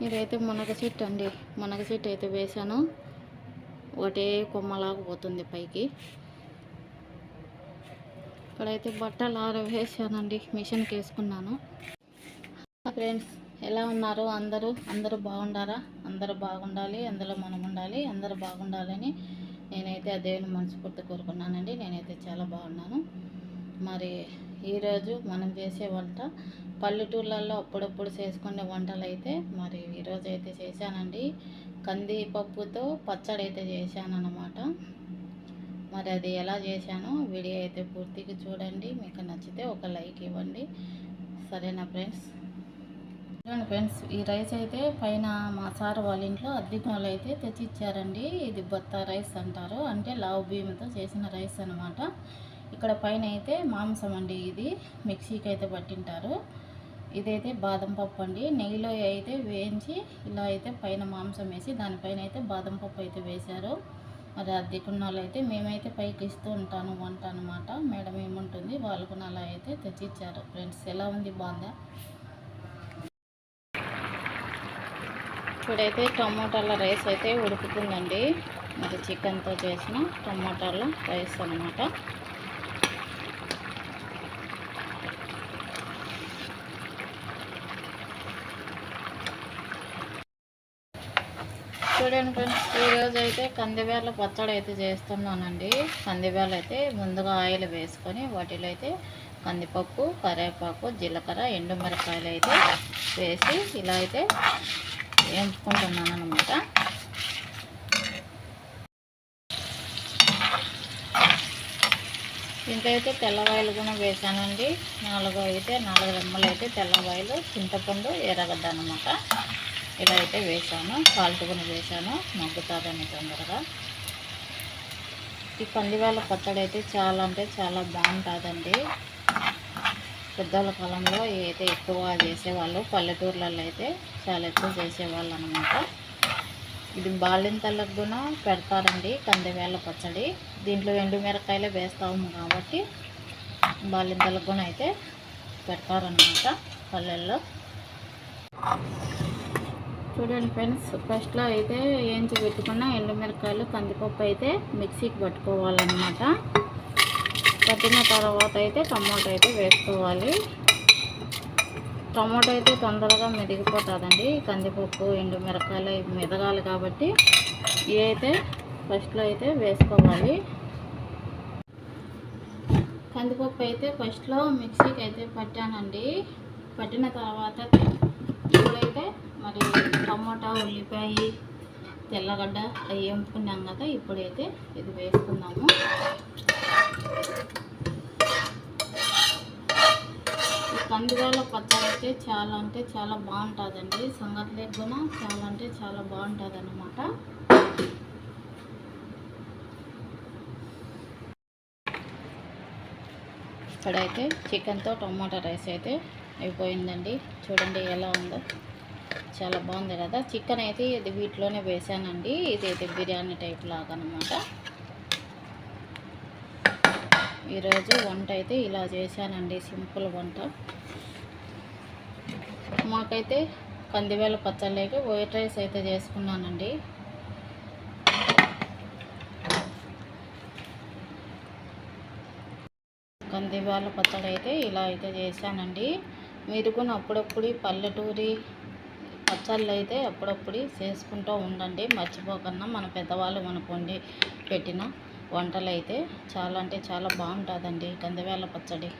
ఇదైతే మునగ చెట్టు అండి. మునగ చెట్టు అయితే వేసాను ఒకటే కొమ్మలాగా పోతుంది పైకి. ఇక్కడైతే బట్టలు ఆరవేసానండి మిషన్కి వేసుకున్నాను ఫ్రెండ్స్ ఎలా ఉన్నారు అందరూ? అందరూ బాగుండారా? అందరూ బాగుండాలి. అందులో మనం ఉండాలి. అందరూ బాగుండాలని నేనైతే ఆ దేవుని మనస్ఫూర్తి కోరుకున్నానండి. నేనైతే చాలా బాగున్నాను. మరి ఈరోజు మనం చేసే వంట పల్లెటూర్లలో అప్పుడప్పుడు చేసుకునే వంటలు అయితే మరి ఈరోజు అయితే చేశానండి. కందిపప్పుతో పచ్చడి అయితే చేశాను అన్నమాట మరి అది ఎలా చేశానో వీడియో అయితే పూర్తిగా చూడండి. మీకు నచ్చితే ఒక లైక్ ఇవ్వండి. సరేనా ఫ్రెండ్స్? చూడండి ఫ్రెండ్స్ ఈ రైస్ అయితే పైన మా సార్ వాళ్ళ ఇంట్లో అద్దెకి వాళ్ళు అయితే తెచ్చి ఇచ్చారండి ఇది బొత్త రైస్ అంటారు. అంటే లావు బియ్యంతో చేసిన రైస్ అనమాట ఇక్కడ పైన అయితే మాంసం అండి ఇది. మిక్సీకి అయితే పట్టింటారు. ఇదైతే బాదం పప్పు అండి. నెయ్యిలో అయితే వేయించి ఇలా అయితే పైన మాంసం వేసి దానిపైన అయితే బాదం పప్పు అయితే వేశారు. మరి అద్దెకున్న అయితే మేమైతే పైకి ఇస్తూ ఉంటాను వంట అనమాట మేడం ఏముంటుంది? వాళ్ళకు అలా అయితే తెచ్చిచ్చారు. ఫ్రెండ్స్ ఎలా ఉంది? బాగుందా? ఇప్పుడైతే టమోటాల రైస్ అయితే ఉడుకుతుందండి. మరి చికెన్తో చేసిన టమోటాల రైస్ అనమాట చూడండి ఫ్రెండ్స్ ఈరోజు అయితే కందివేల పచ్చడి అయితే చేస్తున్నానండి. కందివేలు అయితే ముందుగా ఆయిల్ వేసుకొని వాటిలో అయితే కందిపప్పు కరివేపాకు జీలకర్ర ఎండుమిరపకాయలు అయితే వేసి ఇలా అయితే వేయించుకుంటున్నాను అనమాట దీంట్లో అయితే కూడా వేసానండి. నాలుగు అయితే నాలుగు రెమ్మలు అయితే తెల్లవాయలు చింతపండు ఎర్రగడ్డ అనమాట ఇలా అయితే వేసాను సాల్ట్ కూడా వేసాను మగ్గుతుందని తొందరగా. ఈ కందివేల పచ్చడి అయితే చాలా అంటే చాలా బాగుంటుందండి. పెద్దల కాలంలో అయితే ఎక్కువ చేసేవాళ్ళు పల్లెటూర్లలో అయితే చాలా ఎక్కువ చేసేవాళ్ళు అనమాట ఇది బాలింతలకు కూడా పెడతారండి కందివేల పచ్చడి. దీంట్లో ఎండు మిరకాయలే వేస్తాము కాబట్టి బాలింతలకు కూడా అయితే పెడతారనమాట పల్లెల్లో. చూడండి ఫ్రెండ్స్ ఫస్ట్లో అయితే ఏంచి పెట్టుకున్న ఎండుమిరకాయలు కందిపప్పు అయితే మిక్సీకి పట్టుకోవాలన్నమాట. పట్టిన తర్వాత అయితే టమోటా అయితే వేసుకోవాలి. టమోటా అయితే తొందరగా మెదిగిపోతుందండి. కందిపప్పు ఎండుమిరకాయలు మెదగాలి కాబట్టి ఇవి అయితే ఫస్ట్లో అయితే వేసుకోవాలి. కందిపప్పు అయితే ఫస్ట్లో మిక్సీకి అయితే పట్టానండి. పట్టిన తర్వాత ఇప్పుడైతే మరి టమోటా ఉల్లిపాయ తెల్లగడ్డ అవి వేపుకున్నాం కదా ఇప్పుడైతే ఇది వేసుకున్నాము కందివేల పచ్చడి అయితే చాలా అంటే చాలా బాగుంటుందండి. సంగతి కూడా చాలా అంటే చాలా బాగుంటుంది అన్నమాట ఇక్కడైతే చికెన్తో టమాటా రైస్ అయితే అయిపోయిందండి. చూడండి ఎలా ఉందో. చాలా బాగుంది కదా. చికెన్ అయితే ఇది వీటిలోనే వేసానండి. ఇది అయితే బిర్యానీ టైప్ లాగా అనమాట ఈరోజు వంట అయితే ఇలా చేశానండి. సింపుల్ వంట. మాకైతే కందివేల పచ్చళ్ళకి వైట్ రైస్ అయితే చేసుకున్నానండి. కందివేల పచ్చడి అయితే ఇలా అయితే చేశానండి. మీరు కూడా అప్పుడప్పుడు పల్లెటూరి పచ్చళ్ళు అయితే అప్పుడప్పుడు చేసుకుంటూ ఉండండి. మర్చిపోకుండా మన పెద్దవాళ్ళు మనకు పెట్టిన వంటలు అయితే చాలా అంటే చాలా బాగుంటుందండి. కందివేల పచ్చడి.